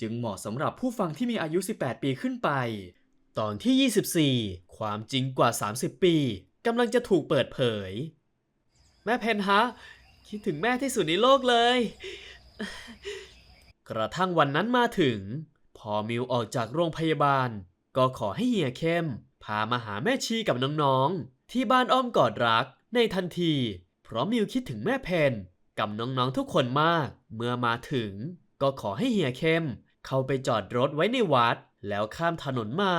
จึงเหมาะสำหรับผู้ฟังที่มีอายุ 18 ปีขึ้นไป ตอนที่ 24 ความจริงกว่า 30 ปีกำลังจะถูกเปิดเผย แม่เพนฮะ คิดถึงแม่ที่สุดในโลกเลย กระทั่งวันนั้นมาถึง พอมิวออกจากโรงพยาบาล ก็ขอให้เฮียเข้ม พามาหาแม่ชีกับน้องๆ ที่บ้านอ้อมกอดรักในทันที เพราะมิวคิดถึงแม่เพนกับน้องๆทุกคนมาก เมื่อมาถึง ก็ขอให้เฮียเข้ม เข้าไปจอดรถไว้ในวัด แล้วข้ามถนนมา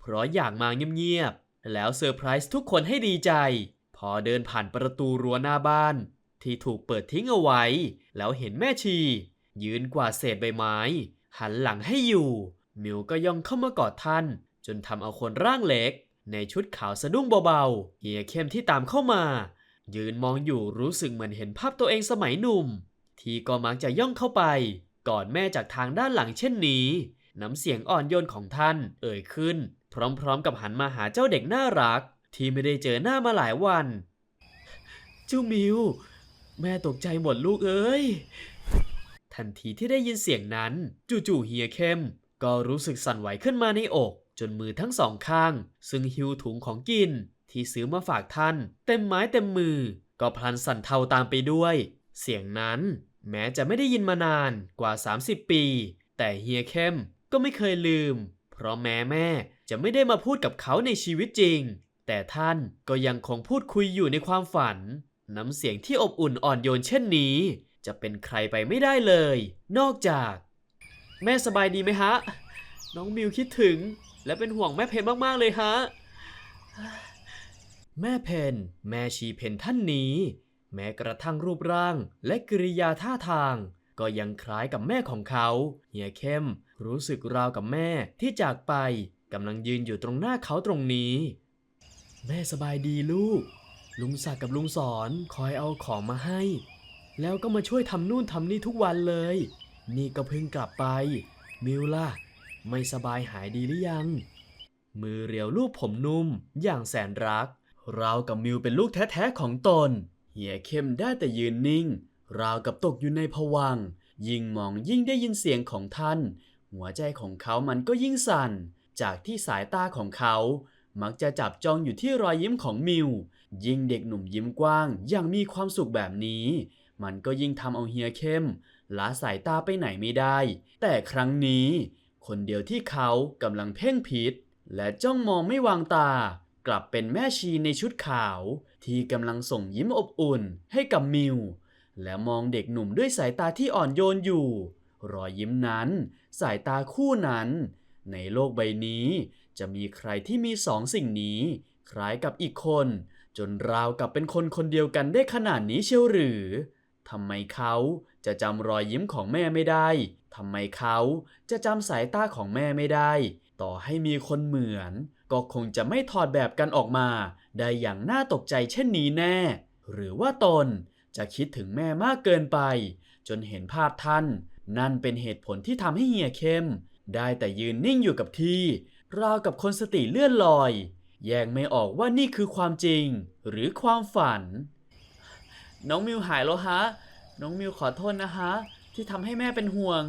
เพราะอยากมาเงียบๆ แล้วเซอร์ไพรส์ทุกคนให้ดีใจ พอเดินผ่านประตูรั้วหน้าบ้าน ที่ถูกเปิดทิ้งเอาไว้ แล้วเห็นแม่ชี ยืนกวาดเศษใบไม้ หันหลังให้อยู่ มิวก็ย่องเข้ามากอดท่าน จนทำเอาคนร่างเล็ก ในชุดขาวสะดุ้งเบาๆ เฮียเข้มที่ตามเข้ามา ยืนมองอยู่รู้สึกเหมือนเห็นภาพตัวเองสมัยหนุ่ม ที่ก็มักจะย่องเข้าไป ก่อดแม่จากทางด้านหลังเช่นนี้ น้ำเสียงอ่อนโยนของท่านเอ่ยขึ้น พร้อมๆกับหันมาหาเจ้าเด็กน่ารัก ที่ไม่ได้เจอหน้ามาหลายวันเจ้ามิว แม่ตกใจหมดลูกเอ้ย ทันทีที่ได้ยินเสียงนั้น จู่ๆเฮียเข้ม ก็รู้สึกสั่นไหวขึ้นมาในอก จนมือทั้งสองข้าง ซึ่งหิวถุงของกิน ที่ซื้อมาฝากท่าน เต็มไม้เต็มมือ ก็พลันสั่นเทาตามไปด้วย เสียงนั้น แม้จะไม่ได้ยินมานานกว่า 30 ปี แต่เฮียเข้มก็ไม่เคยลืม เพราะแม้แม่จะไม่ได้มาพูดกับเขาในชีวิตจริง แต่ท่านก็ยังคงพูดคุยอยู่ในความฝัน น้ำเสียงที่อบอุ่นอ่อนโยนเช่นนี้ จะเป็นใครไปไม่ได้เลย นอกจาก แม่สบายดีไหมฮะ น้องมิวคิดถึง และเป็นห่วงแม่เพนมากๆเลยฮะ แม่เพนแม่ชีเพนท่านนี้ แม้กระทั่งรูปร่างและกริยาท่าทาง ก็ยังคล้ายกับแม่ของเขา เฮียเข้ม รู้สึกราวกับแม่ที่จากไปกำลังยืนอยู่ตรงหน้าเขาตรงนี้ แม่สบายดีลูก ลุงศักดิ์กับลุงสอนคอยเอาของมาให้ แล้วก็มาช่วยทำนู่นทำนี่ทุกวันเลย นี่ก็เพิ่งกลับไป มิวล่ะ ไม่สบายหายดีหรือยัง มือเรียวลูบผมนุ่มอย่างแสนรักราวกับมิวเป็นลูกแท้ๆของตน เหียเข้มได้แต่ยืนนิ่ง ราวกับตกอยู่ในภวัง ยิ่งมองยิ่งได้ยินเสียงของท่าน หัวใจของเขามันก็ยิ่งสั่น จากที่สายตาของเขา มักจะจับจ้องอยู่ที่รอยยิ้มของมิว ยิ่งเด็กหนุ่มยิ้มกว้างอย่างมีความสุขแบบนี้ มันก็ยิ่งทำเอาเฮียเข้มละสายตาไปไหนไม่ได้ แต่ครั้งนี้ คนเดียวที่เขากำลังเพ่งพิษและจ้องมองไม่วางตา กลับเป็นแม่ชีในชุดขาว ที่กำลังส่งยิ้มอบอุ่นให้กับมิว และมองเด็กหนุ่มด้วยสายตาที่อ่อนโยนอยู่ รอยยิ้มนั้น สายตาคู่นั้น ในโลกใบนี้จะมีใครที่มีสองสิ่งนี้ คล้ายกับอีกคน จนราวกับเป็นคนคนเดียวกันได้ขนาดนี้เชียวหรือทำไมเขาจะจำรอยยิ้มของแม่ไม่ได้ ทำไมเขาจะจำสายตาของแม่ไม่ได้ ต่อให้มีคนเหมือน ก็คงจะไม่ถอดแบบกันออกมา ได้อย่างน่าตกใจเช่นนี้แน่ หรือว่าตนจะคิดถึงแม่มากเกินไป จนเห็นภาพท่าน นั่นเป็นเหตุผลที่ทำให้เฮียเข้ม ได้แต่ยืนนิ่งอยู่กับที่ ราวกับคนสติเลื่อนลอย แยกไม่ออกว่านี่คือความจริง หรือความฝัน น้องมิวหายแล้วฮะ น้องมิวขอโทษนะฮะ ที่ทำให้แม่เป็นห่วง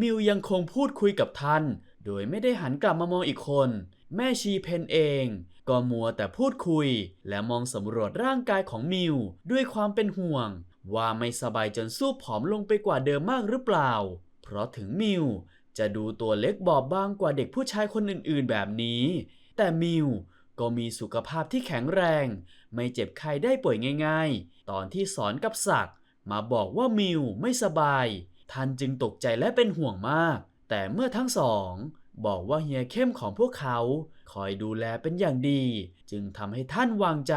มิวยังคงพูดคุยกับท่าน โดยไม่ได้หันกลับมามองอีกคน แม่ชีเพนเอง ก็มัวแต่พูดคุย และมองสำรวจร่างกายของมิว ด้วยความเป็นห่วง ว่าไม่สบายจนสู้ผอมลงไปกว่าเดิมมากหรือเปล่า เพราะถึงมิว จะดูตัวเล็กบอบบางกว่าเด็กผู้ชายคนอื่นๆ แบบนี้ แต่มิวก็มีสุขภาพที่แข็งแรง ไม่เจ็บไข้ได้ป่วยง่ายๆ ตอนที่สอนกับศักมาบอกว่ามิวไม่สบาย ท่านจึงตกใจและเป็นห่วงมาก แต่เมื่อทั้งสอง บอกว่าเฮียเข้มของพวกเขาคอยดูแลเป็นอย่างดี จึงทำให้ท่านวางใจ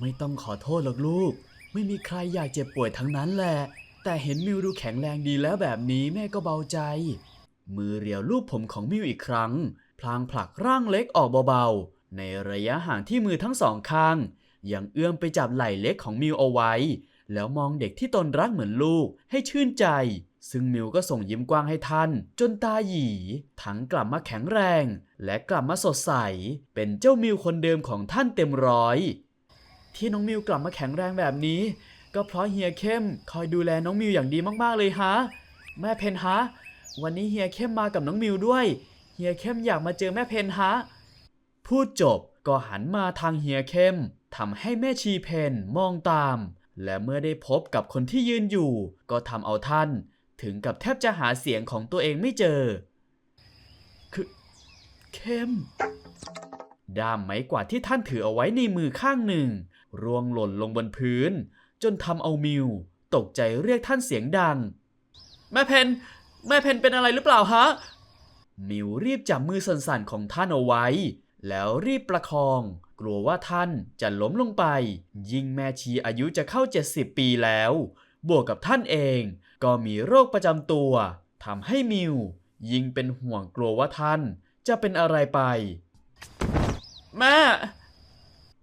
ไม่ต้องขอโทษหรอกลูก ไม่มีใครอยากเจ็บป่วยทั้งนั้นแหละ แต่เห็นมิวดูแข็งแรงดีแล้วแบบนี้แม่ก็เบาใจ มือเรียวลูบผมของมิวอีกครั้ง พลางผลักร่างเล็กออกเบาๆ ในระยะห่างที่มือทั้งสองข้าง ยังเอื้อมไปจับไหล่เล็กของมิวเอาไว้ แล้วมองเด็กที่ตนรักเหมือนลูกให้ชื่นใจ ซึ่งมิวก็ส่งยิ้มกว้างให้ท่าน จนตาหยีทั้งกลับมาแข็งแรง และกลับมาสดใส เป็นเจ้ามิวคนเดิมของท่านเต็มร้อย ที่น้องมิวกลับมาแข็งแรงแบบนี้ ก็เพราะเฮียเข้มคอยดูแลน้องมิวอย่างดีมากๆเลยฮะ แม่เพนฮะ วันนี้เฮียเข้มมากับน้องมิวด้วย เฮียเข้มอยากมาเจอแม่เพนฮะ พูดจบก็หันมาทางเฮียเข้มทำให้แม่ชีเพนมองตาม และเมื่อได้พบกับคนที่ยืนอยู่ ก็ทำเอาท่าน ถึงกับแทบจะหาเสียงของตัวเองไม่เจอ คือเข้มด้ามไม้กวาดที่ท่านถือเอาไว้ในมือข้างหนึ่ง ร่วงหล่นลงบนพื้น จนทำเอามิว ตกใจเรียกท่านเสียงดัง แม่เพนแม่เพนเป็นอะไรหรือเปล่าฮะ มิวรีบจับมือสั่นๆของท่านเอาไว้ แล้วรีบประคอง กลัวว่าท่านจะล้มลงไป ยิ่งแม่ชีอายุจะเข้า 70 ปีแล้ว บวกกับท่านเองก็มีโรคประจำตัวทำให้มิว ยิ่งเป็นห่วงกลัวว่าท่านจะเป็นอะไรไป แม่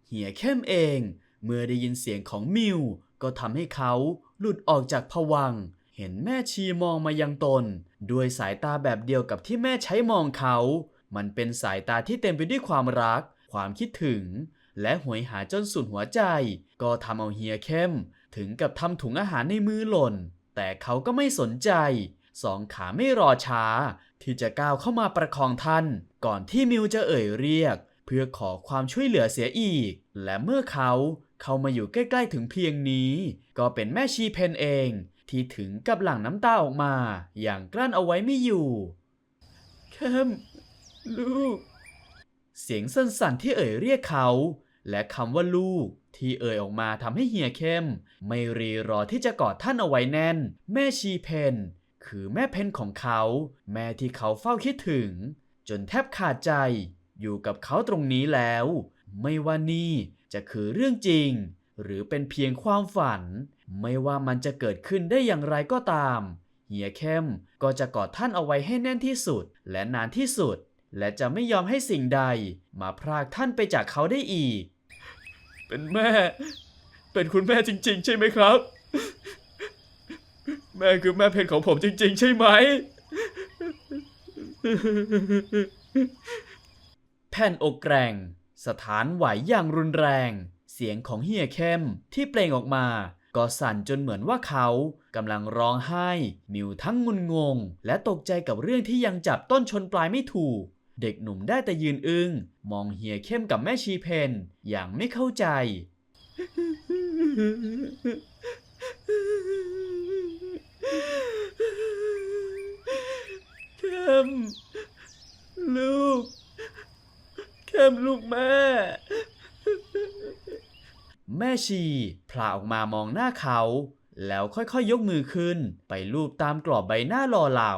เหียเข้มเอง เมื่อได้ยินเสียงของมิว ก็ทำให้เขาหลุดออกจากผวัง เห็นแม่ชีมองมายังตน ด้วยสายตาแบบเดียวกับที่แม่ใช้มองเขา มันเป็นสายตาที่เต็มไปด้วยความรัก ความคิดถึง และหวยหาจนสุดหัวใจ ก็ทำเอาเฮียเข้ม ถึงกับทำถุงอาหารในมือหล่น แต่เขาก็ไม่สนใจ สองขาไม่รอช้า ที่จะก้าวเข้ามาประคองท่าน ก่อนที่มิวจะเอ่ยเรียก เพื่อขอความช่วยเหลือเสียอีก และเมื่อเขาเข้ามาอยู่ใกล้ๆถึงเพียงนี้ ก็เป็นแม่ชีเพนเอง ที่ถึงกับหลั่งน้ำตาออกมา อย่างกลั้นเอาไว้ไม่อยู่เข้มลูก เสียงสั้นๆที่เอ่ยเรียกเขา และคำว่าลูกที่เอ่ยออกมาทำให้เฮียเข้ม ไม่รีรอที่จะกอดท่านเอาไว้แน่น แม่ชีเพนคือแม่เพนของเขา แม่ที่เขาเฝ้าคิดถึง จนแทบขาดใจอยู่กับเขาตรงนี้แล้ว ไม่ว่านี่จะคือเรื่องจริง หรือเป็นเพียงความฝัน ไม่ว่ามันจะเกิดขึ้นได้อย่างไรก็ตามเฮียเข้มก็จะกอดท่านเอาไว้ให้แน่นที่สุดและนานที่สุด และจะไม่ยอมให้สิ่งใด มาพรากท่านไปจากเขาได้อีก เป็นแม่ เป็นคุณแม่จริง ๆ ใช่ไหมครับ แม่คือแม่เพนของผมจริง ๆ ใช่ไหม แผ่นอกแกร่ง สถานไหวอย่างรุนแรง เสียงของเฮียเข้มที่เปล่งออกมา ก็สั่นจนเหมือนว่าเขากำลังร้องไห้ มิวทั้งงุนงง และตกใจกับเรื่องที่ยังจับต้นชนปลายไม่ถูก เด็กหนุ่มได้แต่ยืนอึง้งมองเฮียเข้มกับแม่ชีเพนอย่างไม่เข้าใจ เข้ม ลูก เข้มลูกแม่ แม่ชีพลาออกมามองหน้าเขาแล้วค่อยๆยกมือขึ้น ไปลูบตามกรอบใบหน้าหล่อเหลา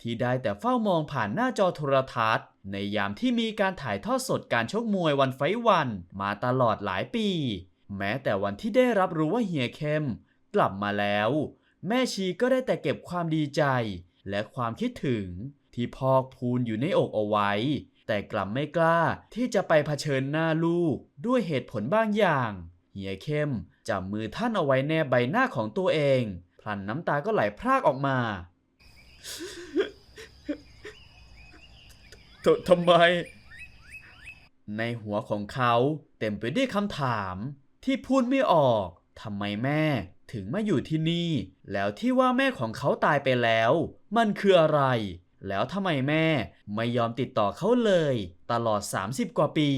ที่ได้แต่เฝ้ามองผ่านหน้าจอโทรทัศน์ ในยามที่มีการถ่ายทอดสดการชกมวยวันไฟวัน มาตลอดหลายปี แม้แต่วันที่ได้รับรู้ว่าเฮียเข้ม กลับมาแล้ว แม่ชีก็ได้แต่เก็บความดีใจ และความคิดถึง ที่พอกพูนอยู่ในอกเอาไว้ แต่กลับไม่กล้าที่จะไปเผชิญหน้าลูกด้วยเหตุผลบางอย่างเฮียเข้มจับมือท่านเอาไว้แนบใบหน้าของตัวเอง พลันน้ำตาก็ไหลพรากออกมา ทำไม ในหัวของเขาเต็มไปด้วยคำถามที่พูดไม่ออกทำไมแม่ถึงมาอยู่ที่นี่ แล้วที่ว่าแม่ของเขาตายไปแล้ว มันคืออะไร แล้วทำไมแม่ไม่ยอมติดต่อเขาเลย ตลอด 30 กว่าปี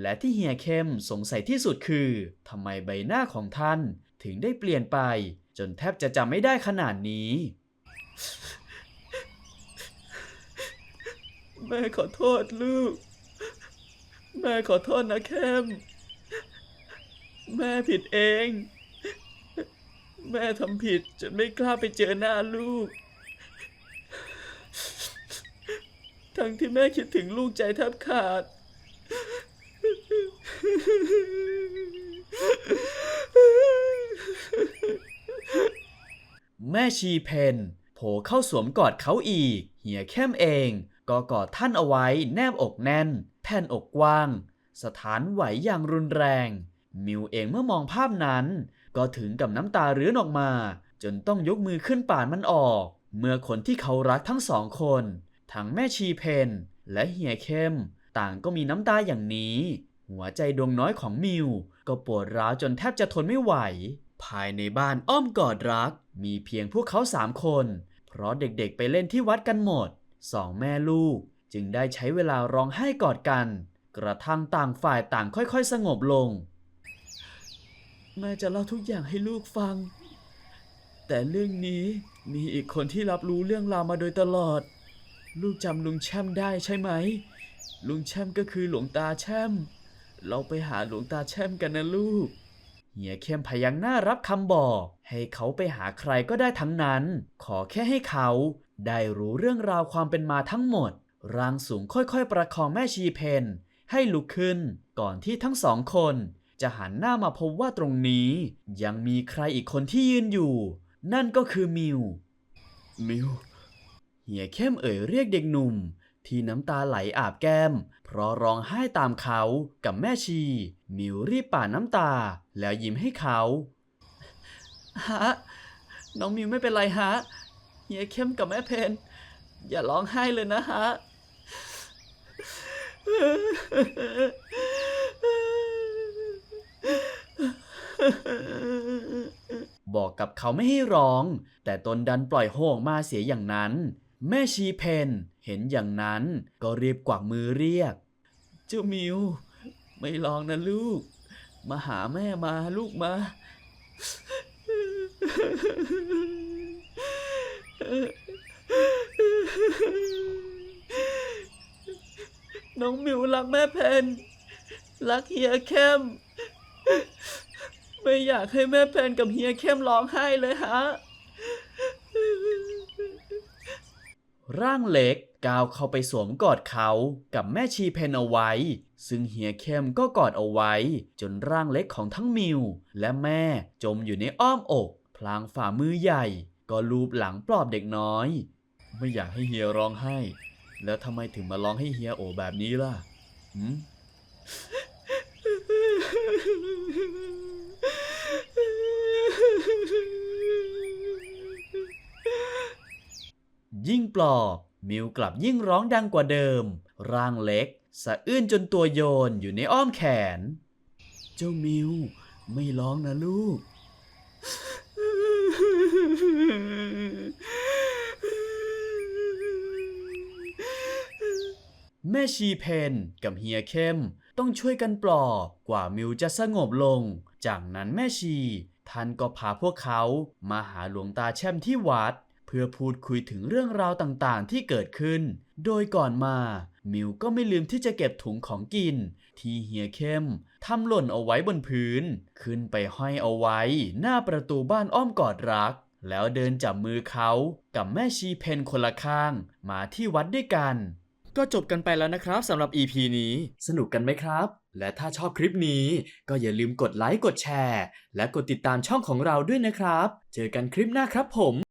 และที่เฮียเข้มสงสัยที่สุดคือทำไมใบหน้าของท่านถึงได้เปลี่ยนไป จนแทบจะจำไม่ได้ขนาดนี้ แม่ขอโทษลูก แม่ขอโทษนะเข้มแม่ผิดเอง แม่ทำผิดจนไม่กล้าไปเจอหน้าลูก ทั้งที่แม่คิดถึงลูกใจแทบขาด แม่ชีเพนผผล่เข้าสวมกอดเขาอีกเฮียเข้มเอง ก็กอดท่านเอาไว้แนบอกแน่น แผ่นอกกว้าง สถานไหวอย่างรุนแรง มิวเองเมื่อมองภาพนั้น ก็ถึงกับน้ำตาเรื้อนออกมา จนต้องยกมือขึ้นป่านมันออก เมื่อคนที่เขารักทั้งสองคน ทั้งแม่ชีเพนและเฮียเข้ม ต่างก็มีน้ำตาอย่างนี้ หัวใจดวงน้อยของมิว ก็ปวดร้าวจนแทบจะทนไม่ไหว ภายในบ้านอ้อมกอดรัก มีเพียงพวกเขาสามคน เพราะเด็กๆไปเล่นที่วัดกันหมด สองแม่ลูกจึงได้ใช้เวลาร้องไห้กอดกัน กระทั่งต่างฝ่ายต่างค่อยๆ สงบลง แม่จะเล่าทุกอย่างให้ลูกฟัง แต่เรื่องนี้มีอีกคนที่รับรู้เรื่องราวมาโดยตลอด ลูกจำลุงแช่มได้ใช่ไหม ลุงแช่มก็คือหลวงตาแช่ม เราไปหาหลวงตาแช่มกันนะลูกเฮียเข้มพยักหน้ารับคำบอก ให้เขาไปหาใครก็ได้ทั้งนั้น ขอแค่ให้เขา ได้รู้เรื่องราวความเป็นมาทั้งหมด ร่างสูงค่อยๆ ประคองแม่ชีเพนให้ลุกขึ้นก่อนที่ทั้งสองคน จะหันหน้ามาพบว่าตรงนี้ ยังมีใครอีกคนที่ยืนอยู่ นั่นก็คือมิว มิวเฮียเข้มเอ่ยเรียกเด็กหนุ่ม ที่น้ำตาไหลอาบแก้ม เพราะร้องไห้ตามเขากับแม่ชี มิวรีบป่าดน้ำตา แล้วยิ้มให้เขาฮะน้องมิวไม่เป็นไรฮะ เฮียเข้มกับแม่เพนอย่าร้องไห้เลยนะฮะ บอกกับเขาไม่ให้ร้อง แต่ตนดันปล่อยโฮออกมาเสียอย่างนั้น แม่ชีเพนเห็นอย่างนั้น ก็รีบกวักมือเรียก เจ้ามิว ไม่ร้องนะลูก มาหาแม่มาลูกมา น้องมิวรักแม่เพนรักเฮียเข้ม ไม่อยากให้แม่เพนกับเฮียเข้มร้องไห้เลยฮะ ร่างเล็กก้าวเข้าไปสวมกอดเขากับแม่ชีเพนเอาไว้ ซึ่งเฮียเข้มก็กอดเอาไว้ จนร่างเล็กของทั้งมิว และแม่จมอยู่ในอ้อมอก พลางฝ่ามือใหญ่ ก็ลูบหลังปลอบเด็กน้อย ไม่อยากให้เฮียร้องไห้ แล้วทำไมถึงมาร้องให้เฮียโอแบบนี้ล่ะหืมยิ่งปลอบมิวกลับยิ่งร้องดังกว่าเดิม ร่างเล็ก สะอื้นจนตัวโยนอยู่ในอ้อมแขน เจ้ามิว ไม่ร้องนะลูก แม่ชีเพนกับเฮียเข้มต้องช่วยกันปลอบกว่ามิวจะสงบลง จากนั้นแม่ชี ท่านก็พาพวกเขามาหาหลวงตาแช่มที่วัด เพื่อพูดคุยถึงเรื่องราวต่างๆที่เกิดขึ้น โดยก่อนมา มิวก็ไม่ลืมที่จะเก็บถุงของกิน ที่เฮียเข้มทำหล่นเอาไว้บนพื้น ขึ้นไปห้อยเอาไว้ หน้าประตูบ้านอ้อมกอดรัก แล้วเดินจับมือเขากับแม่ชีเพนคนละข้าง มาที่วัดด้วยกัน ก็จบกันไปแล้วนะครับสำหรับ EP นี้ สนุกกันไหมครับ และถ้าชอบคลิปนี้ ก็อย่าลืมกดไลค์กดแชร์ และกดติดตามช่องของเราด้วยนะครับ เจอกันคลิปหน้าครับผม